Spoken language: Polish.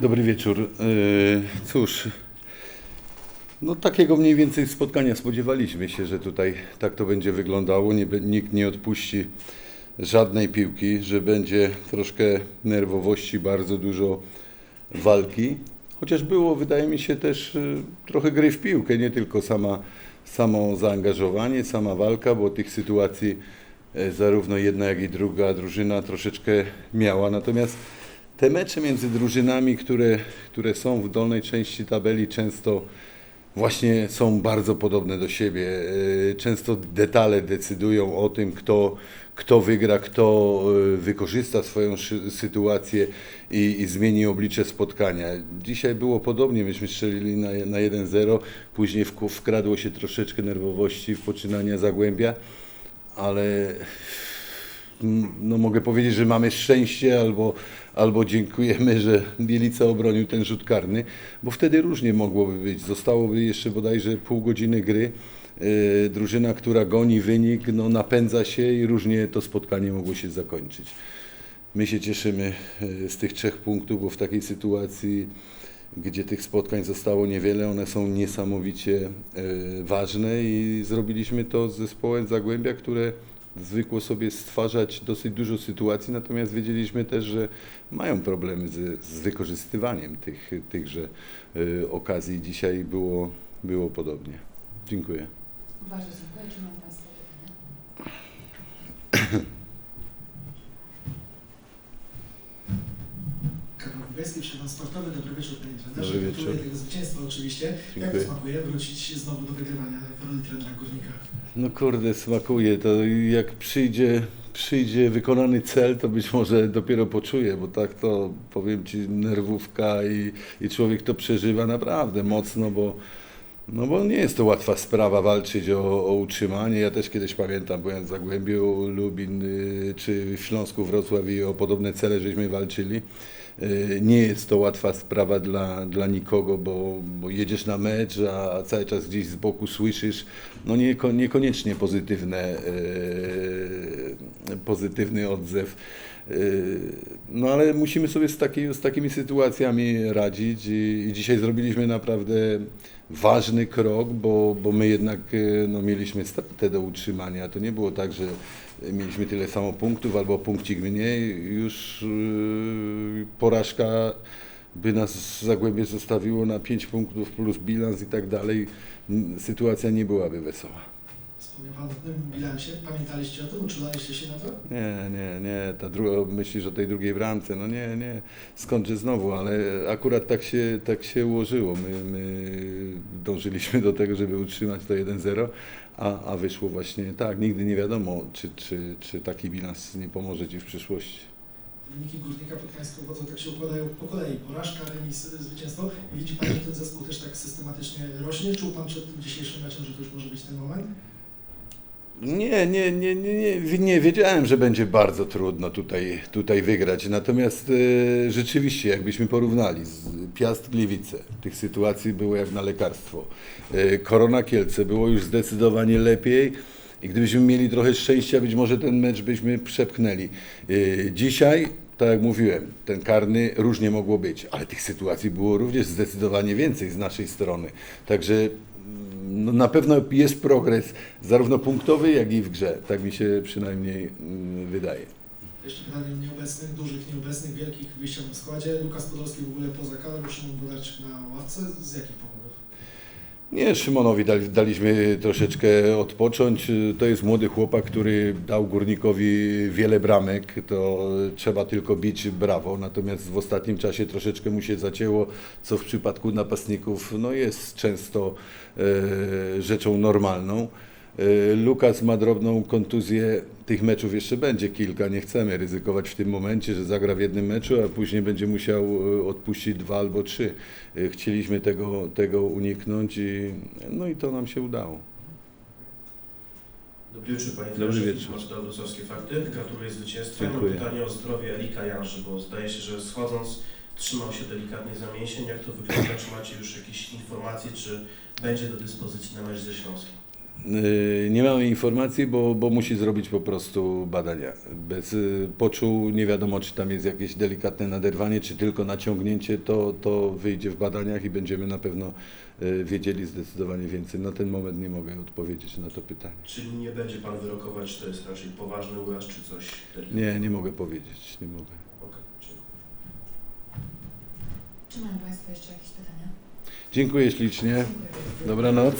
Dobry wieczór. Yy, Cóż, no takiego mniej więcej spotkania spodziewaliśmy się, że tutaj tak to będzie wyglądało. Nie, nikt nie odpuści żadnej piłki, że będzie troszkę nerwowości, bardzo dużo walki. Chociaż było, wydaje mi się, też y, trochę gry w piłkę, nie tylko sama, samo zaangażowanie, sama walka, bo tych sytuacji e, zarówno jedna, jak i druga drużyna troszeczkę miała. Natomiast te mecze między drużynami, które, które są w dolnej części tabeli, często właśnie są bardzo podobne do siebie. E, Często detale decydują o tym, kto, kto wygra, kto e, wykorzysta swoją sytuację i, i zmieni oblicze spotkania. Dzisiaj było podobnie, myśmy strzelili na, na 1-0, później wkradło się troszeczkę nerwowości w poczynania Zagłębia, ale no mogę powiedzieć, że mamy szczęście albo, albo dziękujemy, że Bielica obronił ten rzut karny, bo wtedy różnie mogłoby być. Zostałoby jeszcze bodajże pół godziny gry. Yy, drużyna, która goni wynik, no napędza się i różnie to spotkanie mogło się zakończyć. My się cieszymy yy, z tych trzech punktów, bo w takiej sytuacji, gdzie tych spotkań zostało niewiele, one są niesamowicie yy, ważne i zrobiliśmy to z zespołem Zagłębia, które zwykło sobie stwarzać dosyć dużo sytuacji, natomiast wiedzieliśmy też, że mają problemy z, z wykorzystywaniem tych, tychże y, okazji. Dzisiaj było, było podobnie. Dziękuję. Bardzo dziękuję. Czy mają Państwo pytania? Wybieski, przewodniczący sportowy. Dobry wieczór Panie Trenerze. Dobry wieczór. tego zwycięstwa oczywiście. Jak Dziękuję. to smakuje wrócić znowu do wygrywania w roli trenera Górnika? No kurde, smakuje. To jak przyjdzie, przyjdzie wykonany cel, to być może dopiero poczuję, bo tak to powiem Ci, nerwówka i, i człowiek to przeżywa naprawdę mocno, bo, no bo nie jest to łatwa sprawa walczyć o, o utrzymanie. Ja też kiedyś pamiętam, byłem w Zagłębiu, Lubin y, czy w Śląsku, Wrocław i o podobne cele żeśmy walczyli. Y, Nie jest to łatwa sprawa dla, dla nikogo, bo, bo jedziesz na mecz, a cały czas gdzieś z boku słyszysz no nieko, niekoniecznie pozytywne, y, pozytywny odzew. Y, No ale musimy sobie z, takiej, z takimi sytuacjami radzić i, i dzisiaj zrobiliśmy naprawdę ważny krok, bo, bo my jednak y, no, mieliśmy stratę do utrzymania. To nie było tak, że mieliśmy tyle samo punktów albo punkcik mniej. Już y, porażka by nas Zagłębie zostawiło na 5 punktów plus bilans i tak dalej. Sytuacja nie byłaby wesoła. Wspomniał Pan o tym bilansie. Pamiętaliście o tym? Uczulaliście się na to? Nie, nie, nie, ta druga, myślisz o tej drugiej bramce, no nie, nie, skądże znowu, ale akurat tak się, tak się ułożyło. My, my dążyliśmy do tego, żeby utrzymać to 1-0, a, a wyszło właśnie tak. Nigdy nie wiadomo, czy, czy, czy taki bilans nie pomoże Ci w przyszłości. Wyniki Górnika pod Pańską wodzą tak się układają po kolei. Porażka, remis, zwycięstwo. Widzi Pan, że ten zespół też tak systematycznie rośnie? Czuł Pan przed tym dzisiejszym meczem, że to już może być ten moment? Nie, nie, nie, nie, nie, nie wiedziałem, że będzie bardzo trudno tutaj, tutaj wygrać. Natomiast e, rzeczywiście, jakbyśmy porównali z Piast Gliwice, tych sytuacji było jak na lekarstwo. E, Korona Kielce było już zdecydowanie lepiej i gdybyśmy mieli trochę szczęścia, być może ten mecz byśmy przepchnęli. E, dzisiaj, tak jak mówiłem, ten karny różnie mogło być, ale tych sytuacji było również zdecydowanie więcej z naszej strony. Także na pewno jest progres, zarówno punktowy, jak i w grze. Tak mi się przynajmniej mm, wydaje. Jeszcze pytanie nieobecnych, dużych nieobecnych, wielkich w wyjściowym składzie. Lukas Podolski w ogóle poza kadrą, Szymon Bodarczyk na ławce. Z jakich powodów? Nie, Szymonowi dali, daliśmy troszeczkę odpocząć. To jest młody chłopak, który dał Górnikowi wiele bramek. To trzeba tylko bić brawo. Natomiast w ostatnim czasie troszeczkę mu się zacięło, co w przypadku napastników no jest często e, rzeczą normalną. E, Lukas ma drobną kontuzję. Tych meczów jeszcze będzie kilka. Nie chcemy ryzykować w tym momencie, że zagra w jednym meczu, a później będzie musiał e, odpuścić dwa albo trzy. E, Chcieliśmy tego, tego uniknąć i, no i to nam się udało. Dobry wieczór Panie Dobry wieczór. Marcin Wrocławskie Fakty. Gratuluję zwycięstwa. Dziękuję. Mam pytanie o zdrowie Erika Janży, bo zdaje się, że schodząc trzymał się delikatnie za mięsień. Jak to wygląda? Czy macie już jakieś informacje, czy będzie do dyspozycji na mecz ze Śląskiem? Yy, Nie mamy informacji, bo, bo musi zrobić po prostu badania. Bez yy, poczuł nie wiadomo, czy tam jest jakieś delikatne naderwanie, czy tylko naciągnięcie, to, to wyjdzie w badaniach i będziemy na pewno yy, wiedzieli zdecydowanie więcej. Na ten moment nie mogę odpowiedzieć na to pytanie. Czyli nie będzie Pan wyrokować, czy to jest raczej poważny uraz, czy coś? Nie, nie mogę powiedzieć, nie mogę. Dziękuję. Czy mają Państwo jeszcze jakieś pytania? Dziękuję ślicznie. Dziękuję. Dobranoc.